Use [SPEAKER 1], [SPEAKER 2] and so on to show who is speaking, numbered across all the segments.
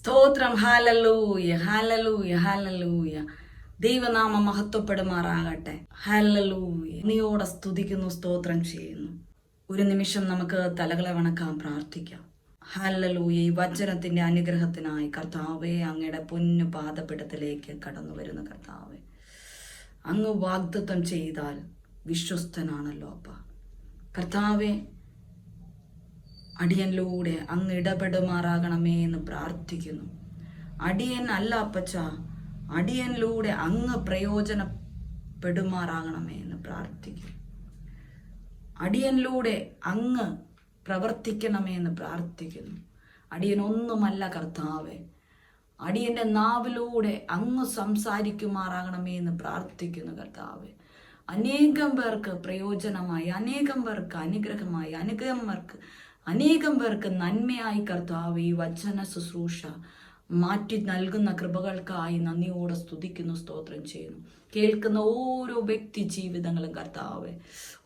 [SPEAKER 1] സ്തോത്രം. Hallelujah hallelujah hallelujah ദൈവനാമം മഹത്വപ്പെടുമാറാകട്ടെ. Hallelujah നീയോടെ സ്തുതിക്കുന്നു സ്തോത്രം ചെയ്യുന്നു. ഒരു നിമിഷം നമുക്ക് തലകളെ വണക്കാൻ പ്രാർത്ഥിക്കാം. ഹാലലൂയ ഈ വചനത്തിന്റെ അനുഗ്രഹത്തിനായി കർത്താവെ അങ്ങയുടെ പൊന്നു പാദപിടത്തിലേക്ക് കടന്നു വരുന്ന കർത്താവെ. അങ്ങ് വാഗ്ദത്വം ചെയ്താൽ വിശ്വസ്തനാണല്ലോ അപ്പ. കർത്താവെ അടിയനിലൂടെ അങ്ങ് ഇടപെടുമാറാകണമേ എന്ന് പ്രാർത്ഥിക്കുന്നു. അടിയൻ അല്ല അപ്പച്ച. അടിയനിലൂടെ അങ്ങ് പ്രയോജനപ്പെടുമാറാകണമേ എന്ന് പ്രാർത്ഥിക്കുന്നു. അടിയനിലൂടെ അങ്ങ് പ്രവർത്തിക്കണമേ എന്ന് പ്രാർത്ഥിക്കുന്നു. അടിയനൊന്നുമല്ല കർത്താവെ. അടിയന്റെ നാവിലൂടെ അങ്ങ് സംസാരിക്കുമാറാകണമേ എന്ന് പ്രാർത്ഥിക്കുന്നു കർത്താവെ. അനേകം പേർക്ക് പ്രയോജനമായി അനേകം പേർക്ക് അനുഗ്രഹമായി അനേകം പേർക്ക് അനേകം പേർക്ക് നന്മയായി കർത്താവ് ഈ വചന ശുശ്രൂഷ മാറ്റി നൽകുന്ന കൃപകൾക്കായി നന്ദിയോടെ സ്തുതിക്കുന്നു സ്തോത്രം ചെയ്യുന്നു. കേൾക്കുന്ന ഓരോ വ്യക്തി ജീവിതങ്ങളും കർത്താവെ.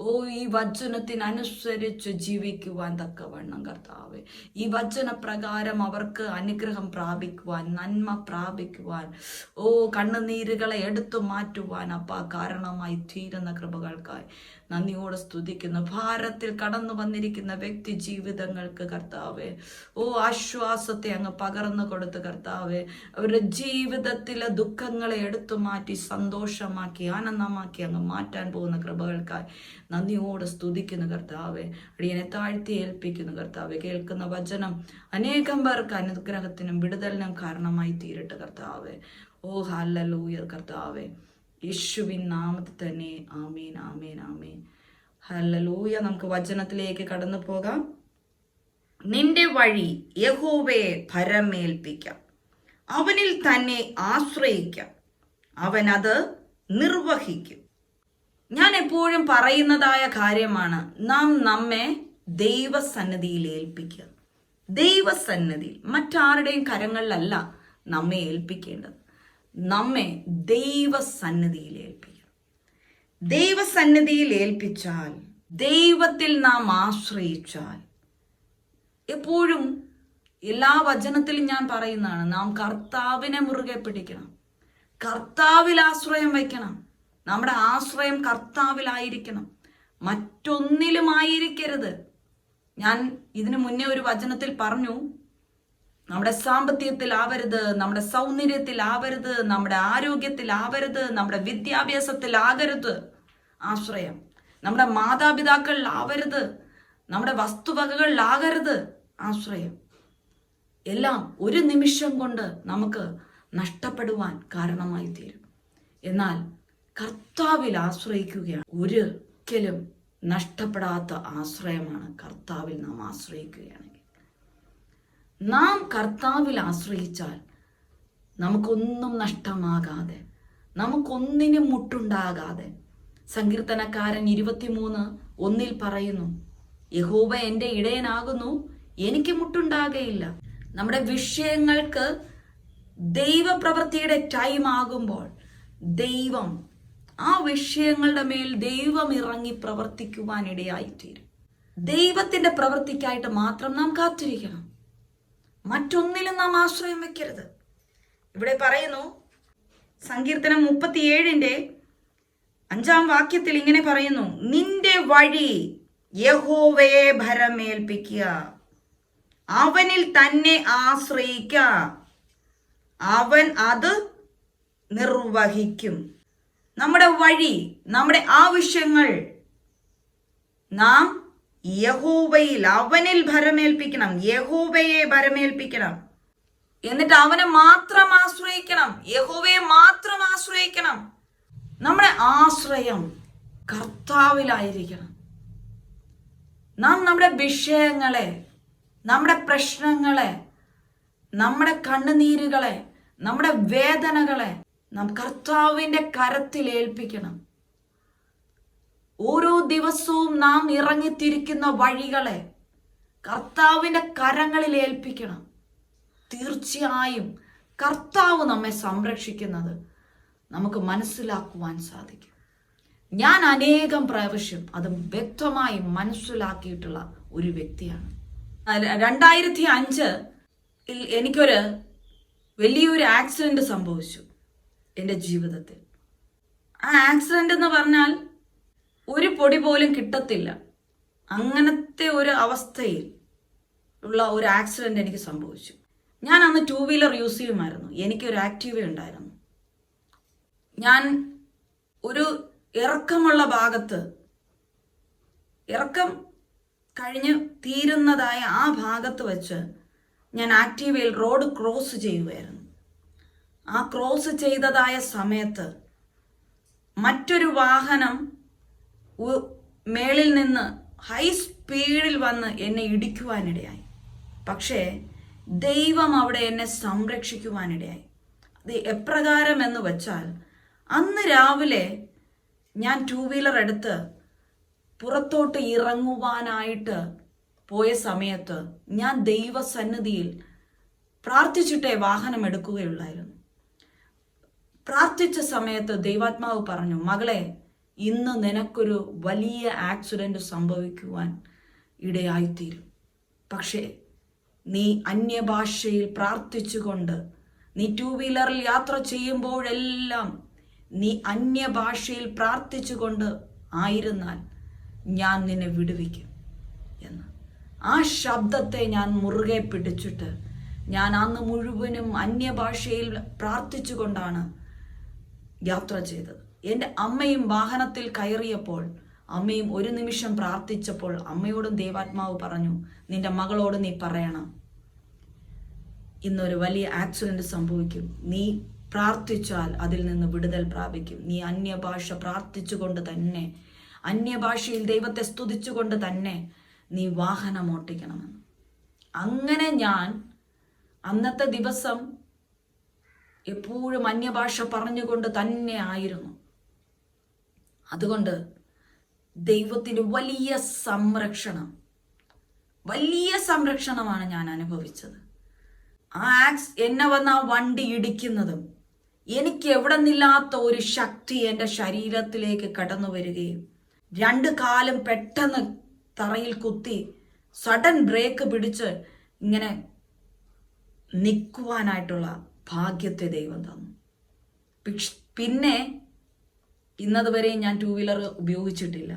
[SPEAKER 1] ഓ ഈ വചനത്തിനനുസരിച്ച് ജീവിക്കുവാൻ തക്കവണ്ണം കർത്താവെ. ഈ വചനപ്രകാരം അവർക്ക് അനുഗ്രഹം പ്രാപിക്കുവാൻ നന്മ പ്രാപിക്കുവാൻ ഓ കണ്ണുനീരുകളെ എടുത്തു മാറ്റുവാൻ അപ്പ കാരണമായി തീരുന്ന കൃപകൾക്കായി നന്ദിയോടെ സ്തുതിക്കുന്നു. ഭാരത്തിൽ കടന്നു വന്നിരിക്കുന്ന വ്യക്തി ജീവിതങ്ങൾക്ക് കർത്താവെ ഓ ആശ്വാസത്തെ അങ്ങ് പകർന്നു കൊടുത്ത് കർത്താവെ അവരുടെ ജീവിതത്തിലെ ദുഃഖങ്ങളെ എടുത്തു മാറ്റി സന്തോഷമാക്കി ആനന്ദമാക്കി അങ്ങ് മാറ്റാൻ പോകുന്ന കൃപകൾക്കായി നന്ദിയോടെ സ്തുതിക്കുന്ന കർത്താവെ അടിയനെ താഴ്ത്തി ഏൽപ്പിക്കുന്ന കർത്താവെ കേൾക്കുന്ന വചനം അനേകം പേർക്ക് അനുഗ്രഹത്തിനും വിടുതലിനും കാരണമായി തീരട്ടെ കർത്താവെ. ഓ ഹല്ലലൂയ കർത്താവെ. യേശുവിൻ നാമത്തിൽ തന്നെ ആമേൻ ആമേൻ ആമേൻ. ഹല്ലലൂയ. നമുക്ക് വചനത്തിലേക്ക് കടന്നു പോകാം. നിന്റെ വഴി യഹോവയെ ഭരമേൽപ്പിക്കാം. അവനിൽ തന്നെ ആശ്രയിക്കാം. അവനത് നിർവഹിക്കും. ഞാൻ എപ്പോഴും പറയുന്നതായ കാര്യമാണ് നാം നമ്മെ ദൈവസന്നിധിയിൽ ഏൽപ്പിക്കുക. ദൈവസന്നിധിയിൽ മറ്റാരുടെയും കരങ്ങളിലല്ല നമ്മെ ഏൽപ്പിക്കേണ്ടത്. നമ്മെ ദൈവസന്നിധിയിൽ ഏൽപ്പിക്കുക. ദൈവസന്നിധിയിൽ ഏൽപ്പിച്ചാൽ ദൈവത്തിൽ നാം ആശ്രയിച്ചാൽ എപ്പോഴും എല്ലാ വചനത്തിലും ഞാൻ പറയുന്നതാണ് നാം കർത്താവിനെ മുറുകെ പിടിക്കണം. കർത്താവിൽ ആശ്രയം വയ്ക്കണം. നമ്മുടെ ആശ്രയം കർത്താവിലായിരിക്കണം. മറ്റൊന്നിലും ആയിരിക്കരുത് ഞാൻ ഇതിനു മുന്നേ ഒരു വചനത്തിൽ പറഞ്ഞു നമ്മുടെ സാമ്പത്തികത്തിൽ ആവരുത് നമ്മുടെ സൗന്ദര്യത്തിൽ ആവരുത് നമ്മുടെ ആരോഗ്യത്തിൽ ആവരുത് നമ്മുടെ വിദ്യാഭ്യാസത്തിൽ ആകരുത്. ആശ്രയം. നമ്മുടെ മാതാപിതാക്കളിൽ ആവരുത് നമ്മുടെ വസ്തുവകകളിൽ ആകരുത്. ആശ്രയം. എല്ലാം ഒരു നിമിഷം കൊണ്ട് നമുക്ക് നഷ്ടപ്പെടുവാൻ കാരണമായി തീരും എന്നാൽ കർത്താവിൽ ആശ്രയിക്കുകയാണ്. ഒരിക്കലും നഷ്ടപ്പെടാത്ത ആശ്രയമാണ് കർത്താവിൽ നാം ആശ്രയിക്കുകയാണെങ്കിൽ. നാം കർത്താവിൽ ആശ്രയിച്ചാൽ നമുക്കൊന്നും നഷ്ടമാകാതെ നമുക്കൊന്നിനും മുട്ടുണ്ടാകാതെ സങ്കീർത്തനക്കാരൻ ഇരുപത്തിമൂന്ന് ഒന്നിൽ പറയുന്നു യഹൂബ എന്റെ ഇടയനാകുന്നു എനിക്ക് മുട്ടുണ്ടാകയില്ല. നമ്മുടെ വിഷയങ്ങൾക്ക് ദൈവപ്രവൃത്തിയുടെ ടൈം ആകുമ്പോൾ ദൈവം ആ വിഷയങ്ങളുടെ മേൽ ദൈവം ഇറങ്ങി പ്രവർത്തിക്കുവാൻ ഇടയായിത്തീരും. ദൈവത്തിന്റെ പ്രവൃത്തിക്കായിട്ട് മാത്രം നാം കാത്തിരിക്കണം. മറ്റൊന്നിലും നാം ആശ്രയം വെക്കരുത്. ഇവിടെ പറയുന്നു സങ്കീർത്തനം മുപ്പത്തിയേഴിന്റെ അഞ്ചാം വാക്യത്തിൽ ഇങ്ങനെ പറയുന്നു നിന്റെ വഴി യഹോവയെ ഭരമേൽപ്പിക്കുക അവനിൽ തന്നെ ആശ്രയിക്ക അവൻ അത് നിർവഹിക്കും. നമ്മുടെ വഴി നമ്മുടെ ആവശ്യങ്ങൾ നാം യഹോവയിൽ അവനിൽ ഭരമേൽപ്പിക്കണം. യഹോവയെ ഭരമേൽപ്പിക്കണം. എന്നിട്ട് അവനെ മാത്രം ആശ്രയിക്കണം. യഹോവയെ മാത്രം ആശ്രയിക്കണം. നമ്മുടെ ആശ്രയം കർത്താവിലായിരിക്കണം. നാം നമ്മുടെ വിഷയങ്ങളെ നമ്മുടെ പ്രശ്നങ്ങളെ നമ്മുടെ കണ്ണുനീരുകളെ നമ്മുടെ വേദനകളെ നാം കർത്താവിന്റെ കരത്തിൽ ഏൽപ്പിക്കണം. ഓരോ ദിവസവും നാം ഇറങ്ങിത്തിരിക്കുന്ന വഴികളെ കർത്താവിന്റെ കരങ്ങളിൽ ഏൽപ്പിക്കണം. തീർച്ചയായും കർത്താവ് നമ്മെ സംരക്ഷിക്കുന്നത് നമുക്ക് മനസ്സിലാക്കുവാൻ സാധിക്കും. ഞാൻ അനേകം പ്രാവശ്യം അത് വ്യക്തമായി മനസ്സിലാക്കിയിട്ടുള്ള ഒരു വ്യക്തിയാണ്. രണ്ടായിരത്തി അഞ്ച് എനിക്കൊരു വലിയൊരു ആക്സിഡന്റ് സംഭവിച്ചു എന്റെ ജീവിതത്തിൽ. ആ ആക്സിഡന്റ് എന്ന് പറഞ്ഞാൽ ഒരു പൊടി പോലും കിട്ടത്തില്ല. അങ്ങനത്തെ ഒരു അവസ്ഥയിൽ ഉള്ള ഒരു ആക്സിഡന്റ് എനിക്ക് സംഭവിച്ചു. ഞാൻ അന്ന് ടൂ വീലർ യൂസ് ചെയ്യുമായിരുന്നു. എനിക്കൊരു ആക്റ്റീവ ഉണ്ടായിരുന്നു. ഞാൻ ഒരു ഇറക്കമുള്ള ഭാഗത്ത് ഇറക്കം കഴിഞ്ഞ് തീരുന്നതായ ആ ഭാഗത്ത് വെച്ച് ഞാൻ ആക്റ്റീവയിൽ റോഡ് ക്രോസ് ചെയ്യുമായിരുന്നു ആ ക്രോസ് ചെയ്തതായ സമയത്ത് മറ്റൊരു വാഹനം മേളിൽ നിന്ന് ഹൈ സ്പീഡിൽ വന്ന് എന്നെ ഇടിക്കുവാനിടയായി. പക്ഷേ ദൈവം അവിടെ എന്നെ സംരക്ഷിക്കുവാനിടയായി. അത് എപ്രകാരം എന്ന് വെച്ചാൽ അന്ന് രാവിലെ ഞാൻ ടൂ വീലർ എടുത്ത് പുറത്തോട്ട് ഇറങ്ങുവാനായിട്ട് പോയ സമയത്ത് ഞാൻ ദൈവസന്നിധിയിൽ പ്രാർത്ഥിച്ചിട്ടേ വാഹനം എടുക്കുകയുള്ളായിരുന്നു. പ്രാർത്ഥിച്ച സമയത്ത് ദൈവാത്മാവ് പറഞ്ഞു മകളെ ഇന്ന് നിനക്കൊരു വലിയ ആക്സിഡന്റ് സംഭവിക്കുവാൻ ഇടയായിത്തീരും. പക്ഷേ നീ അന്യഭാഷയിൽ പ്രാർത്ഥിച്ചുകൊണ്ട് നീ ടൂ വീലറിൽ യാത്ര ചെയ്യുമ്പോഴെല്ലാം നീ അന്യഭാഷയിൽ പ്രാർത്ഥിച്ചുകൊണ്ട് ആയിരുന്നാൽ ഞാൻ നിന്നെ വിടുവിക്കും. ആ ശബ്ദത്തെ ഞാൻ മുറുകെ പിടിച്ചിട്ട് ഞാൻ അന്ന് മുഴുവനും അന്യഭാഷയിൽ പ്രാർത്ഥിച്ചുകൊണ്ടാണ് യാത്ര ചെയ്തത്. എന്റെ അമ്മയും വാഹനത്തിൽ കയറിയപ്പോൾ അമ്മയും ഒരു നിമിഷം പ്രാർത്ഥിച്ചപ്പോൾ അമ്മയോടും ദേവാത്മാവ് പറഞ്ഞു നിന്റെ മകളോട് നീ പറയണം. ഇന്നൊരു വലിയ ആക്സിഡന്റ് സംഭവിക്കും. നീ പ്രാർത്ഥിച്ചാൽ അതിൽ നിന്ന് വിടുതൽ പ്രാപിക്കും. നീ അന്യഭാഷ പ്രാർത്ഥിച്ചുകൊണ്ട് തന്നെ അന്യഭാഷയിൽ ദൈവത്തെ സ്തുതിച്ചുകൊണ്ട് തന്നെ നീ വാഹനം ഓട്ടിക്കണമെന്ന്. അങ്ങനെ ഞാൻ അന്നത്തെ ദിവസം എപ്പോഴും അന്യഭാഷ പറഞ്ഞുകൊണ്ട് തന്നെ ആയിരുന്നു. അതുകൊണ്ട് ദൈവത്തിന് വലിയ സംരക്ഷണം വലിയ സംരക്ഷണമാണ് ഞാൻ അനുഭവിച്ചത്. ആ ആക്സ് എന്നെ വന്ന ആ വണ്ടി ഇടിക്കുന്നതും എനിക്ക് എവിടെ നിന്നില്ലാത്ത ഒരു ശക്തി എന്റെ ശരീരത്തിലേക്ക് കടന്നു വരികയും രണ്ട് കാലം പെട്ടെന്ന് തറയിൽ കുത്തി സഡൻ ബ്രേക്ക് പിടിച്ച് ഇങ്ങനെ നിൽക്കുവാനായിട്ടുള്ള ഭാഗ്യത്തെ ദൈവം തന്നു. പിന്നെ ഇന്നതുവരെ ഞാൻ ടൂ വീലർ ഉപയോഗിച്ചിട്ടില്ല.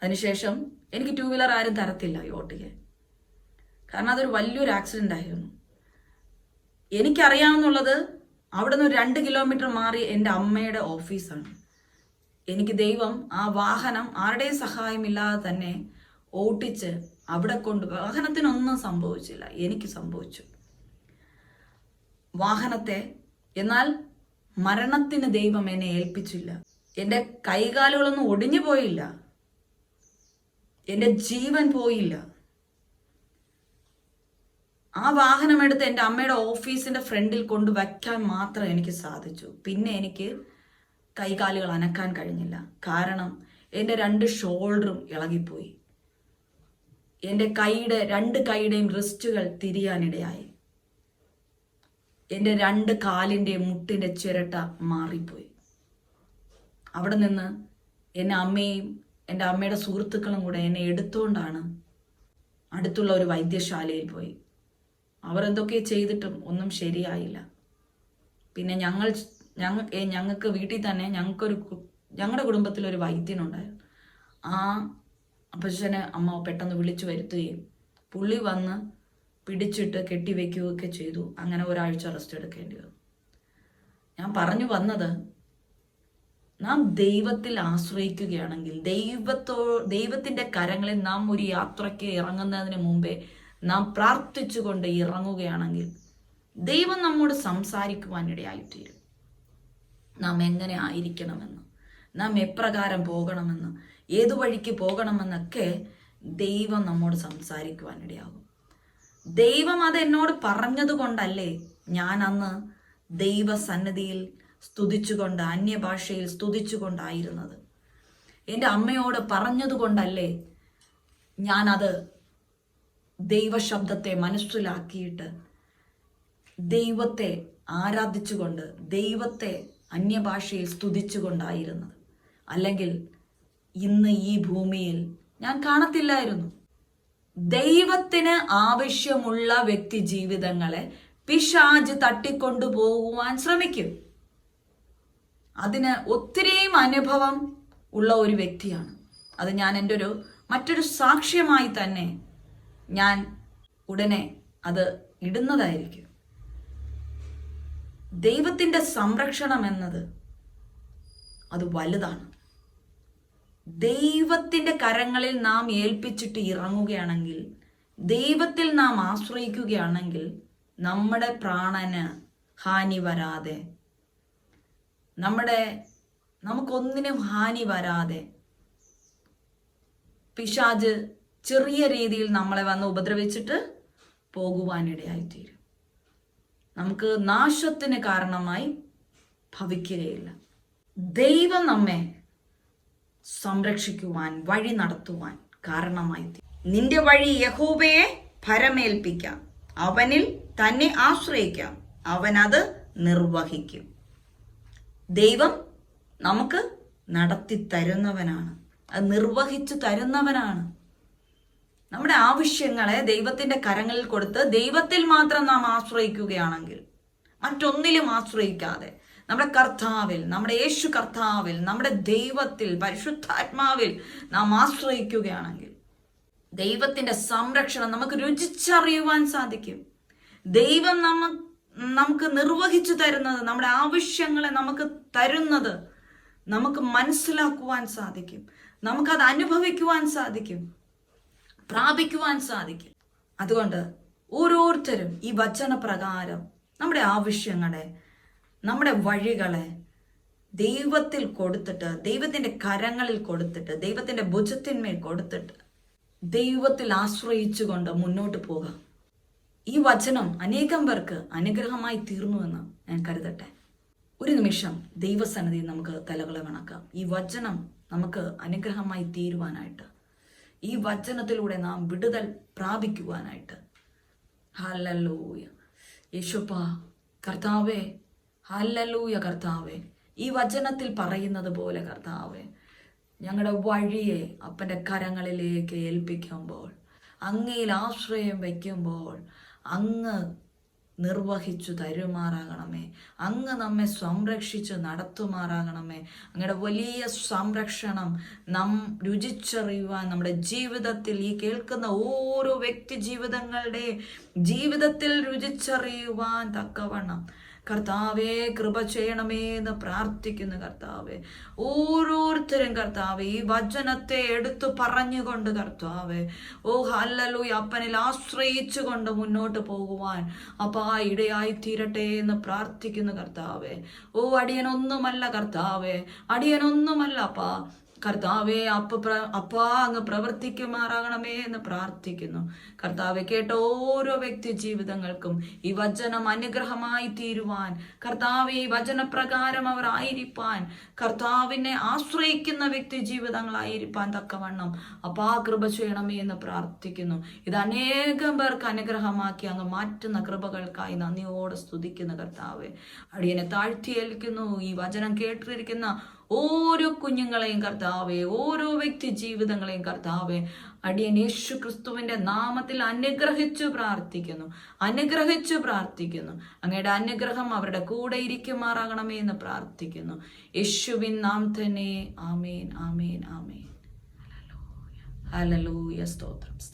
[SPEAKER 1] അതിനുശേഷം എനിക്ക് ടൂ വീലർ ആരും തരത്തില്ല ഈ ഓട്ടിക്ക്. കാരണം അതൊരു വലിയൊരു ആക്സിഡന്റ് ആയിരുന്നു. എനിക്കറിയാവുന്നുള്ളത് അവിടെ നിന്ന് ഒരു രണ്ട് കിലോമീറ്റർ മാറി എന്റെ അമ്മയുടെ ഓഫീസാണ് എനിക്ക് ദൈവം ആ വാഹനം ആരുടെയും സഹായമില്ലാതെ തന്നെ ഓട്ടിച്ച് അവിടെ കൊണ്ട് വാഹനത്തിനൊന്നും സംഭവിച്ചില്ല. എനിക്ക് സംഭവിച്ചു. വാഹനത്തെ എന്നാൽ മരണത്തിന് ദൈവം എന്നെ ഏൽപ്പിച്ചില്ല. എന്റെ കൈകാലുകളൊന്നും ഒടിഞ്ഞു പോയില്ല. എന്റെ ജീവൻ പോയില്ല. ആ വാഹനം എടുത്ത് എന്റെ അമ്മയുടെ ഓഫീസിന്റെ ഫ്രണ്ടിൽ കൊണ്ട് വയ്ക്കാൻ മാത്രം എനിക്ക് സാധിച്ചു. പിന്നെ എനിക്ക് കൈകാലുകൾ അനക്കാൻ കഴിഞ്ഞില്ല. കാരണം എന്റെ രണ്ട് ഷോൾഡറും ഇളകിപ്പോയി. എന്റെ കൈയുടെ രണ്ട് കൈയുടെയും റിസ്റ്റുകൾ തിരിയാനിടയായി. എന്റെ രണ്ട് കാലിന്റെ മുട്ടിന്റെ ചിരട്ട മാറിപ്പോയി. അവിടെ നിന്ന് എന്റെ അമ്മയും എന്റെ അമ്മയുടെ സുഹൃത്തുക്കളും കൂടെ എന്നെ എടുത്തുകൊണ്ടാണ് അടുത്തുള്ള ഒരു വൈദ്യശാലയിൽ പോയി. അവർ എന്തൊക്കെ ചെയ്തിട്ടും ഒന്നും ശരിയായില്ല. പിന്നെ ഞങ്ങൾ ഞങ്ങ ഞങ്ങൾക്ക് വീട്ടിൽ തന്നെ ഞങ്ങൾക്കൊരു ഞങ്ങളുടെ കുടുംബത്തിൽ ഒരു വൈദ്യനുണ്ടായിരുന്നു ആ അപ്പച്ചനെ അമ്മ പെട്ടെന്ന് വിളിച്ചു വരുത്തുകയും പുള്ളി വന്ന് പിടിച്ചിട്ട് കെട്ടിവെക്കുകയൊക്കെ ചെയ്തു. അങ്ങനെ ഒരാഴ്ച റെസ്റ്റ് എടുക്കേണ്ടി വന്നു. ഞാൻ പറഞ്ഞു വന്നത് നാം ദൈവത്തിൽ ആശ്രയിക്കുകയാണെങ്കിൽ ദൈവത്തോ ദൈവത്തിന്റെ കരങ്ങളിൽ നാം ഒരു യാത്രയ്ക്ക് ഇറങ്ങുന്നതിന് മുമ്പേ നാം പ്രാർത്ഥിച്ചുകൊണ്ട് ഇറങ്ങുകയാണെങ്കിൽ ദൈവം നമ്മോട് സംസാരിക്കുവാനിടയായിത്തീരും. നാം എങ്ങനെ ആയിരിക്കണമെന്ന് നാം എപ്രകാരം പോകണമെന്ന്? ഏതു വഴിക്ക് പോകണമെന്നൊക്കെ ദൈവം നമ്മോട് സംസാരിക്കുവാനിടയാകും. ദൈവം അത് എന്നോട് പറഞ്ഞതുകൊണ്ടല്ലേ ഞാൻ അന്ന് ദൈവസന്നിധിയിൽ സ്തുതിച്ചുകൊണ്ട് അന്യഭാഷയിൽ സ്തുതിച്ചുകൊണ്ടായിരുന്നത്? എന്റെ അമ്മയോട് പറഞ്ഞതുകൊണ്ടല്ലേ ഞാനത് ദൈവശബ്ദത്തെ മനസ്സിലാക്കിയിട്ട് ദൈവത്തെ ആരാധിച്ചുകൊണ്ട് ദൈവത്തെ അന്യഭാഷയിൽ സ്തുതിച്ചുകൊണ്ടായിരുന്നത്. അല്ലെങ്കിൽ ഇന്ന് ഈ ഭൂമിയിൽ ഞാൻ കാണത്തില്ലായിരുന്നു. ദൈവത്തിന് ആവശ്യമുള്ള വ്യക്തി ജീവിതങ്ങളെ പിശാജ് തട്ടിക്കൊണ്ടു പോകുവാൻ ശ്രമിക്കും. അതിന് ഒത്തിരിയും അനുഭവം ഉള്ള ഒരു വ്യക്തിയാണ്. അത് ഞാൻ എന്റെ ഒരു മറ്റൊരു സാക്ഷ്യമായി തന്നെ ഞാൻ ഉടനെ അത് ഇടുന്നതായിരിക്കും. ദൈവത്തിന്റെ സംരക്ഷണം എന്നത് അത് വലുതാണ്. ദൈവത്തിന്റെ കരങ്ങളിൽ നാം ഏൽപ്പിച്ചിട്ട് ഇറങ്ങുകയാണെങ്കിൽ ദൈവത്തിൽ നാം ആശ്രയിക്കുകയാണെങ്കിൽ നമ്മുടെ പ്രാണന് ഹാനി വരാതെ നമ്മുടെ നമുക്കൊന്നിനും ഹാനി വരാതെ പിശാജ് ചെറിയ രീതിയിൽ നമ്മളെ വന്ന് ഉപദ്രവിച്ചിട്ട് പോകുവാനിടയായിത്തീരും. നമുക്ക് നാശത്തിന് കാരണമായി ഭവിക്കുകയില്ല. ദൈവം നമ്മെ സംരക്ഷിക്കുവാൻ വഴി നടത്തുവാൻ കാരണമായി നിന്റെ വഴി യഹൂബയെ ഭരമേൽപ്പിക്കാം. അവനിൽ തന്നെ ആശ്രയിക്കാം. അവനത് നിർവഹിക്കും. ദൈവം നമുക്ക് നടത്തി തരുന്നവനാണ് അത് നിർവഹിച്ചു തരുന്നവനാണ്. നമ്മുടെ ആവശ്യങ്ങളെ ദൈവത്തിന്റെ കരങ്ങളിൽ കൊടുത്ത് ദൈവത്തിൽ മാത്രം നാം ആശ്രയിക്കുകയാണെങ്കിൽ മറ്റൊന്നിലും ആശ്രയിക്കാതെ നമ്മുടെ കർത്താവിൽ നമ്മുടെ യേശു കർത്താവിൽ നമ്മുടെ ദൈവത്തിൽ പരിശുദ്ധാത്മാവിൽ നാം ആശ്രയിക്കുകയാണെങ്കിൽ ദൈവത്തിന്റെ സംരക്ഷണം നമുക്ക് രുചിച്ചറിയുവാൻ സാധിക്കും. ദൈവം നമ്മ നമുക്ക് നിർവഹിച്ചു തരുന്നത് നമ്മുടെ ആവശ്യങ്ങളെ നമുക്ക് തരുന്നത് നമുക്ക് മനസ്സിലാക്കുവാൻ സാധിക്കും. നമുക്കത് അനുഭവിക്കുവാൻ സാധിക്കും. പ്രാപിക്കുവാൻ സാധിക്കും. അതുകൊണ്ട് ഓരോരുത്തരും ഈ വചനപ്രകാരം നമ്മുടെ ആവശ്യങ്ങളെ നമ്മുടെ വഴികളെ ദൈവത്തിൽ കൊടുത്തിട്ട് ദൈവത്തിന്റെ കരങ്ങളിൽ കൊടുത്തിട്ട് ദൈവത്തിന്റെ ഭുജത്തിന്മേൽ കൊടുത്തിട്ട് ദൈവത്തിൽ ആശ്രയിച്ചുകൊണ്ട് മുന്നോട്ട് പോകാം ഈ വചനം അനേകം പേർക്ക് അനുഗ്രഹമായി തീർന്നുവെന്ന് ഞാൻ കരുതട്ടെ. ഒരു നിമിഷം ദൈവസന്നിധി നമുക്ക് തലകളെ വണക്കാം ഈ വചനം നമുക്ക് അനുഗ്രഹമായി തീരുവാനായിട്ട് ഈ വചനത്തിലൂടെ നാം വിടുതൽ പ്രാപിക്കുവാനായിട്ട്. ഹല്ലല്ലൂയ യേശുപ്പ കർത്താവേ ഹല്ലല്ലൂയ കർത്താവേ. ഈ വചനത്തിൽ പറയുന്നത് പോലെ കർത്താവേ ഞങ്ങളുടെ വഴിയെ അപ്പന്റെ കരങ്ങളിലേക്ക് ഏൽപ്പിക്കുമ്പോൾ അങ്ങയിൽ ആശ്രയം വയ്ക്കുമ്പോൾ അങ്ങ് നിർവഹിച്ചു തരുമാറാകണമേ. അങ്ങ് നമ്മെ സംരക്ഷിച്ച് നടത്തുമാറാകണമേ. അങ്ങയുടെ വലിയ സംരക്ഷണം നാം രുചിച്ചറിയുവാൻ നമ്മുടെ ജീവിതത്തിൽ ഈ കേൾക്കുന്ന ഓരോ വ്യക്തി ജീവിതങ്ങളുടെ ജീവിതത്തിൽ രുചിച്ചറിയുവാൻ തക്കവണ്ണം കർത്താവേ കൃപ ചെയ്യണമേ എന്ന് പ്രാർത്ഥിക്കുന്നു കർത്താവേ. ഓരോരുത്തരും കർത്താവ് ഈ വചനത്തെ എടുത്തു പറഞ്ഞുകൊണ്ട് കർത്താവേ. ഓ ഹല്ലലു അപ്പനിൽ ആശ്രയിച്ചു കൊണ്ട് മുന്നോട്ട് പോകുവാൻ അപ്പാ ഇടയായി തീരട്ടെ എന്ന് പ്രാർത്ഥിക്കുന്നു കർത്താവേ. ഓ അടിയനൊന്നുമല്ല കർത്താവേ. അടിയനൊന്നുമല്ല അപ്പാ. കർത്താവെ അപ്പ അപ്പാ അങ്ങ് പ്രവർത്തിക്കുമാറാകണമേ എന്ന് പ്രാർത്ഥിക്കുന്നു. കർത്താവെ കേട്ട ഓരോ വ്യക്തി ജീവിതങ്ങൾക്കും ഈ വചനം അനുഗ്രഹമായി തീരുവാൻ കർത്താവെ ഈ വചനപ്രകാരം അവർ ആയിരിക്കാൻ കർത്താവിനെ ആശ്രയിക്കുന്ന വ്യക്തി ജീവിതങ്ങളായിരിക്കാൻ തക്കവണ്ണം അപ്പാ കൃപ ചെയ്യണമേ എന്ന് പ്രാർത്ഥിക്കുന്നു. ഇത് അനേകം പേർക്ക് അനുഗ്രഹമാക്കി അങ്ങ് മാറ്റുന്ന കൃപകൾക്കായി നന്ദിയോടെ സ്തുതിക്കുന്ന കർത്താവെ. അടിയനെ താഴ്ത്തിയേൽക്കുന്നു. ഈ വചനം കേട്ടിരിക്കുന്ന ഓരോ കുഞ്ഞുങ്ങളെയും കർത്താവെ ഓരോ വ്യക്തി ജീവിതങ്ങളെയും കർത്താവെ അടിയൻ യേശു ക്രിസ്തുവിന്റെ നാമത്തിൽ അനുഗ്രഹിച്ചു പ്രാർത്ഥിക്കുന്നു അനുഗ്രഹിച്ചു പ്രാർത്ഥിക്കുന്നു. അങ്ങയുടെ അനുഗ്രഹം അവരുടെ കൂടെ ഇരിക്കുമാറാകണമേ എന്ന് പ്രാർത്ഥിക്കുന്നു. യേശുവിൻ നാം തന്നെ. ആമേൻ ആമേൻ ആമേൻ. ഹലലൂയ സ്തോത്രം.